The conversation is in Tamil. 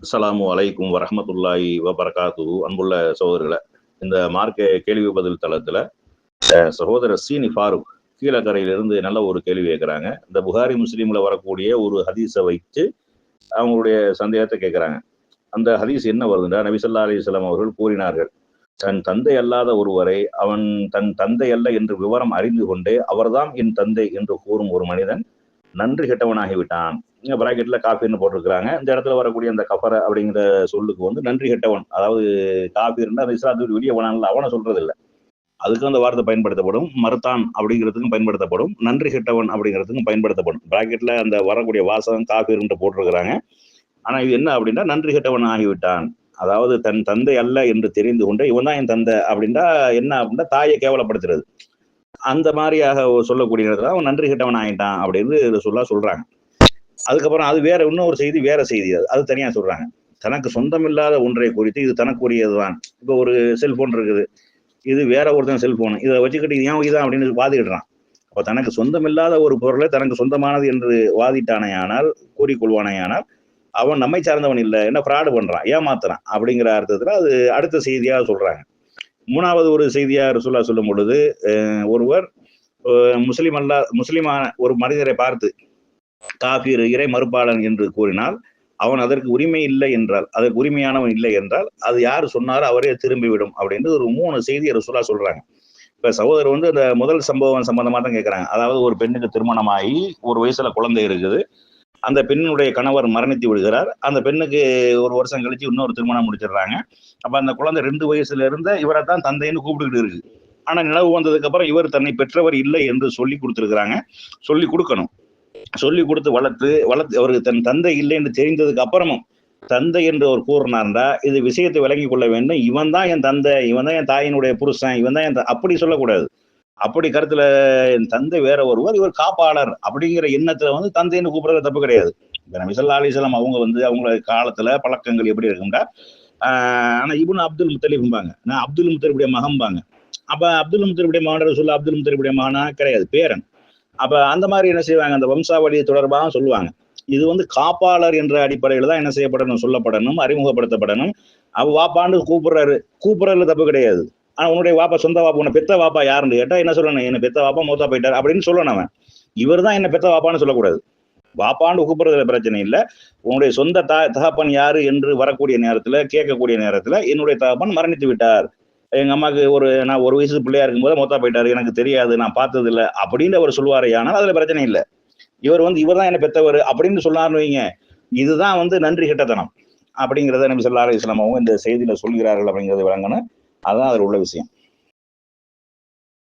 அஸ்லாமு அலைக்கும் வரஹமத்துல்லாஹி வபரகாத்து அன்புள்ள சகோதரர்களை இந்த மார்க்க கேள்வி பதில் தளத்துல சகோதரர் சீனி ஃபாரூக் கீழக்கரையிலிருந்து நல்ல ஒரு கேள்வி கேட்குறாங்க. இந்த புகாரி முஸ்லீம்ல வரக்கூடிய ஒரு ஹதீஸை வைத்து அவங்களுடைய சந்தேகத்தை கேட்குறாங்க. அந்த ஹதீஸ் என்ன வருதுன்னா நபிசல்லா அலிஸ்லாம் அவர்கள் கூறினார்கள் தன் தந்தை அல்லாத ஒருவரை அவன் தன் தந்தை அல்ல என்று விவரம் அறிந்து கொண்டே அவர்தான் என் தந்தை என்று கூறும் ஒரு மனிதன் நன்றி கெட்டவனாகிவிட்டான். இங்க பிராக்கெட்ல காஃபின்னு போட்டிருக்கிறாங்க. இந்த இடத்துல வரக்கூடிய அந்த கஃபர அப்படிங்கிற சொல்லுக்கு வந்து நன்றி கெட்டவன். அதாவது காஃபிர்னா அந்த இஸ்லாத்துக்கு வெளியே போனான்ல அவனை சொல்றது இல்லை அதுக்கும் அந்த வார்த்தை பயன்படுத்தப்படும். மறுத்தான் அப்படிங்கிறதுக்கும் பயன்படுத்தப்படும். நன்றி கெட்டவன் அப்படிங்கிறதுக்கும் பயன்படுத்தப்படும். பிராக்கெட்ல அந்த வரக்கூடிய வாசகம் காஃபிர்ன்ட்டு போட்டிருக்கிறாங்க. ஆனா இது என்ன அப்படின்னா நன்றி கெட்டவன் ஆகிவிட்டான். அதாவது தன் தந்தை அல்ல என்று தெரிந்து கொண்டு இவன் தான் என் தந்தை அப்படின்னா என்ன அப்படின்னா தாயை கேவலப்படுத்துறது. அந்த மாதிரியாக சொல்லக்கூடிய அவன் நன்றி கெட்டவன் ஆகிட்டான் அப்படின்னு சொல்ல சொல்றாங்க. அதுக்கப்புறம் அது வேற இன்னொரு செய்தி வேற செய்தி அது. அது தனியா சொல்றாங்க. தனக்கு சொந்தமில்லாத ஒன்றை குறித்து இது தனக்குரியதுதான். இப்போ ஒரு செல்போன் இருக்குது. இது வேற ஒருத்தன் செல்போன். இதை வச்சுக்கிட்டு ஏன் இதான் அப்படின்னு வாதிடுறான். அப்போ தனக்கு சொந்தமில்லாத ஒரு பொருளை தனக்கு சொந்தமானது என்று வாதிட்டானேயானால் கூறிக்கொள்வானேயானால் அவன் நம்மை சார்ந்தவன் இல்லை. என்ன ஃப்ராடு பண்றான். ஏமாத்துறான். அப்படிங்கிற அர்த்தத்தில் அது அடுத்த செய்தியாக சொல்றாங்க. மூணாவது ஒரு செய்தியாக ரசூல்லா சொல்லும் பொழுது அஹ், ஒருவர் முஸ்லீம் முஸ்லிம் அல்லா முஸ்லிமான ஒரு மனிதரை பார்த்து காபீர் இறை மறுப்பாளன் என்று கூறினால் அவன் அதற்கு உரிமை இல்லை என்றால் அதற்கு உரிமையானவன் இல்லை என்றால் அது யார் சொன்னாரோ அவரே திரும்பிவிடும் அப்படின்னு ஒரு மூணு செய்தி ரசூலா சொல்றாங்க. இப்ப சகோதரர் வந்து அந்த முதல் சம்பவம் சம்பந்தமா தான் கேட்கறாங்க அதாவது ஒரு பெண்ணுக்கு திருமணமாகி ஒரு வயசுல குழந்தை இருக்குது. அந்த பெண்ணுடைய கணவர் மரணித்து விடுகிறார். அந்த பெண்ணுக்கு ஒரு வருஷம் கழிச்சு இன்னொரு திருமணம் முடிச்சிடுறாங்க. அப்ப அந்த குழந்தை ரெண்டு வயசுல இருந்த இவரை தான் தந்தைன்னு கூப்பிட்டுக்கிட்டு இருக்கு. ஆனா நிலவு வந்ததுக்கு அப்புறம் இவர் தன்னை பெற்றவர் இல்லை என்று சொல்லி கொடுத்துருக்குறாங்க. சொல்லி கொடுக்கணும். சொல்லி கொடுத்து வளர்த்து வளர்த்து அவருக்கு தன் தந்தை இல்லை என்று தெரிந்ததுக்கு அப்புறமும் தந்தை என்று அவர் கூறினார்டா இது விஷயத்தை விளங்கி கொள்ள வேண்டும். இவன் தான் என் தந்தை இவன் தான் என் தாயினுடைய புருஷன் இவன் தான் என் அப்படி சொல்லக்கூடாது. அப்படி கருத்துல என் தந்தை வேற ஒருவர் இவர் காப்பாளர் அப்படிங்கிற எண்ணத்துல வந்து தந்தைன்னு கூப்பிடுறது தப்பு கிடையாது. இப்ப நபி ஸல்லல்லாஹு அவங்க வந்து அவங்களோட காலத்துல பழக்கங்கள் எப்படி இருக்கும்டா? ஆனா இவனு அப்துல் முத்தலிஃபாங்க நான் அப்துல் முத்தலிபுடைய மகம்பாங்க. அப்ப அப்துல் முத்தலிபுடைய மகன் சொல்ல அப்துல் முத்தலிபுடைய மகனா? கிடையாது பேரன். அப்ப அந்த மாதிரி என்ன செய்வாங்க? அந்த வம்சாவளி தொடர்பாக சொல்லுவாங்க. இது வந்து காப்பாளர் என்ற அடிப்படையில தான் என்ன செய்யப்படணும் சொல்லப்படணும் அறிமுகப்படுத்தப்படணும். அவ வாப்பான்னு கூப்பிடுறாரு. கூப்பிடுறதுல தப்பு கிடையாது. ஆனால் உன்னுடைய வாப்பா சொந்த வாப்பா உன்னை பெத்த வாப்பா யாருன்னு கேட்டால் என்ன சொல்லணும் என்ன பெத்த வாப்பா மூத்தா போயிட்டார் அப்படின்னு சொல்லணும் அவன். இவர் தான் என்ன பெத்த வாப்பான்னு சொல்லக்கூடாது. வாப்பான்னு கூப்பிடுறதுல பிரச்சனை இல்லை. உன்னுடைய சொந்த தா தகப்பன் யாரு என்று வரக்கூடிய நேரத்தில் கேட்கக்கூடிய நேரத்தில் என்னுடைய தகப்பன் மரணித்து விட்டார். எங்கள் அம்மாவுக்கு ஒரு நான் ஒரு வயசு பிள்ளையா இருக்கும்போது மொத்தா போயிட்டார் எனக்கு தெரியாது நான் பார்த்தது இல்லை அப்படின்னு அவர் சொல்லுவார் ஆனால் அதில் பிரச்சனை இல்லை. இவர் வந்து இவர் தான் என்ன பெத்தவர் அப்படின்னு சொன்னார்னு வைங்க. இதுதான் வந்து நன்றி கெட்டத்தனம். அப்படிங்கிறத நபி ஸல்லல்லாஹு அலைஹி அவங்க இந்த செய்தியில சொல்கிறார்கள் அப்படிங்கிறது விளங்கணும். அதுதான் அதில் உள்ள விஷயம்.